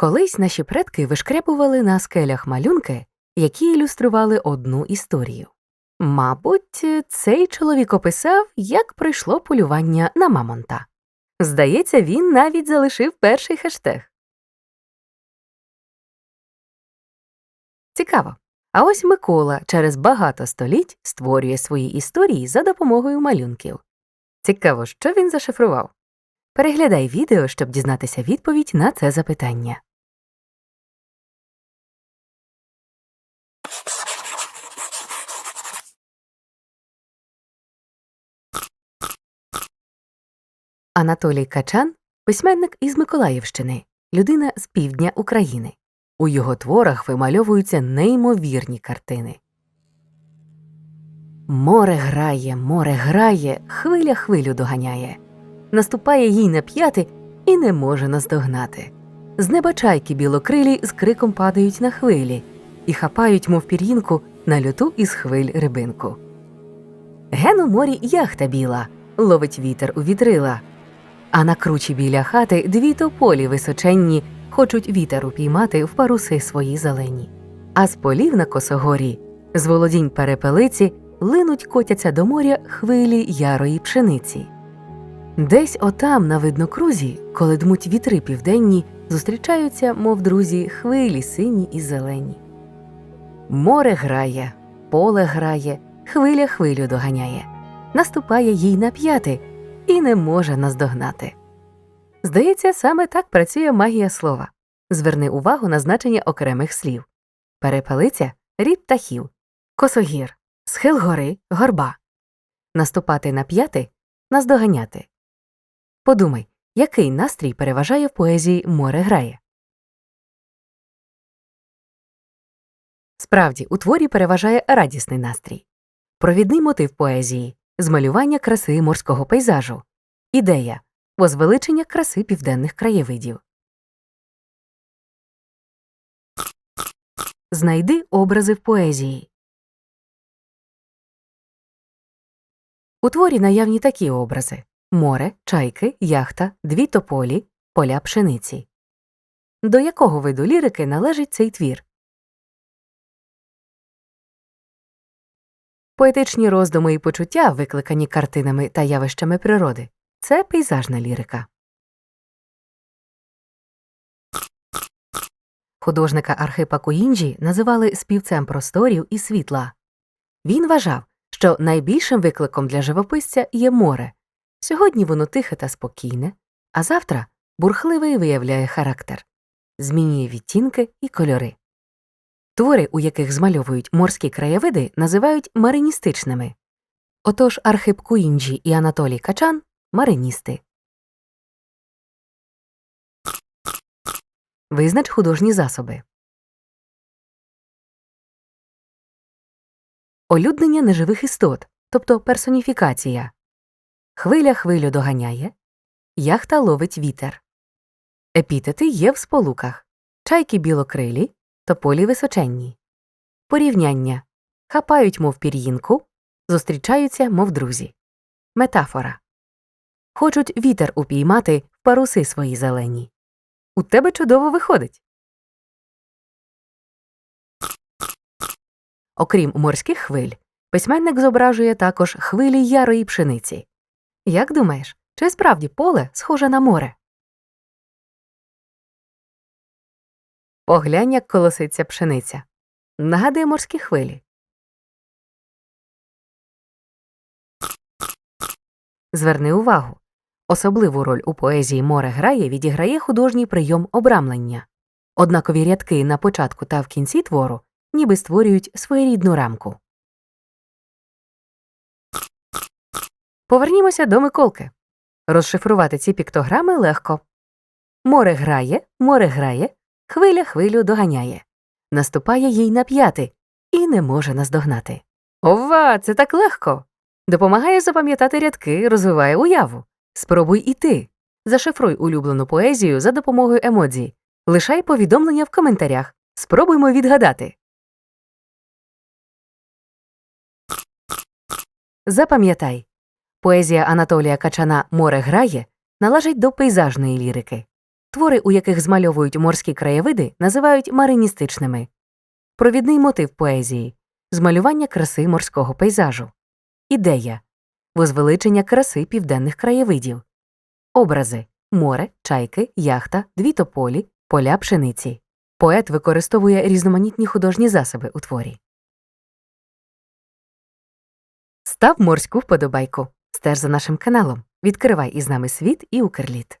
Колись наші предки вишкрябували на скелях малюнки, які ілюстрували одну історію. Мабуть, цей чоловік описав, як пройшло полювання на мамонта. Здається, він навіть залишив перший хештег. Цікаво. А ось Микола через багато століть створює свої історії за допомогою малюнків. Цікаво, що він зашифрував. Переглядай відео, щоб дізнатися відповідь на це запитання. Анатолій Качан письменник із Миколаївщини, людина з півдня України. У його творах вимальовуються неймовірні картини. Море грає, море грає, хвиля хвилю доганяє. Наступає їй на п'яти і не може наздогнати. З неба чайки білокрилі з криком падають на хвилі і хапають, мов пір'їнку, на люту із хвиль рибинку. Ген у морі яхта біла, ловить вітер у вітрила. А на кручі біля хати дві тополі височенні хочуть вітер упіймати в паруси свої зелені. А з полів на косогорі, з володінь перепелиці, линуть котяться до моря хвилі ярої пшениці. Десь отам, на виднокрузі, коли дмуть вітри південні, зустрічаються, мов друзі, хвилі сині і зелені. Море грає, поле грає, хвиля хвилю доганяє, наступає їй на п'яти і не може наздогнати. Здається, саме так працює магія слова. Зверни увагу на значення окремих слів перепелиця рід птахів, косогір, схил гори, горба. Наступати на п'яти наздоганяти. Подумай, який настрій переважає в поезії море грає. Справді, у творі переважає радісний настрій. Провідний мотив поезії змалювання краси морського пейзажу. Ідея возвеличення краси південних краєвидів. Знайди образи в поезії. У творі наявні такі образи море, чайки, яхта, дві тополі, поля пшениці. До якого виду лірики належить цей твір? Поетичні роздуми і почуття, викликані картинами та явищами природи, це пейзажна лірика. Художника Архипа Куінджі називали співцем просторів і світла. Він вважав, що найбільшим викликом для живописця є море. Сьогодні воно тихе та спокійне, а завтра бурхливий виявляє характер, змінює відтінки і кольори. Твори, у яких змальовують морські краєвиди, називають мариністичними. Отож Архип Куінджі і Анатолій Качан мариністи. Визнач художні засоби. Олюднення неживих істот, тобто персоніфікація. Хвиля хвилю доганяє. Яхта ловить вітер. Епітети є в сполуках. Чайки білокрилі, тополі височенні. Порівняння. Хапають, мов пір'їнку, зустрічаються, мов друзі. Метафора. Хочуть вітер упіймати в паруси свої зелені. У тебе чудово виходить. Окрім морських хвиль, письменник зображує також хвилі ярої пшениці. Як думаєш, чи справді поле схоже на море? Поглянь, як колоситься пшениця. Нагадує морські хвилі. Зверни увагу. Особливу роль у поезії море грає відіграє художній прийом обрамлення. Однакові рядки на початку та в кінці твору ніби створюють своєрідну рамку. Повернімося до Миколки. Розшифрувати ці піктограми легко. Море грає, море грає, хвиля хвилю доганяє. Наступає їй на п'яти і не може наздогнати. Ова, це так легко. Допомагає запам'ятати рядки, розвиває уяву. Спробуй і ти. Зашифруй улюблену поезію за допомогою емодзі. Лишай повідомлення в коментарях. Спробуймо відгадати. Запам'ятай. Поезія Анатолія Качана Море грає належить до пейзажної лірики. Твори, у яких змальовують морські краєвиди, називають мариністичними. Провідний мотив поезії змалювання краси морського пейзажу. Ідея возвеличення краси південних краєвидів. Образи море, чайки, яхта, дві тополі, поля пшениці. Поет використовує різноманітні художні засоби у творі. Став морську вподобайку. Стеж за нашим каналом. Відкривай із нами світ і Укрліт.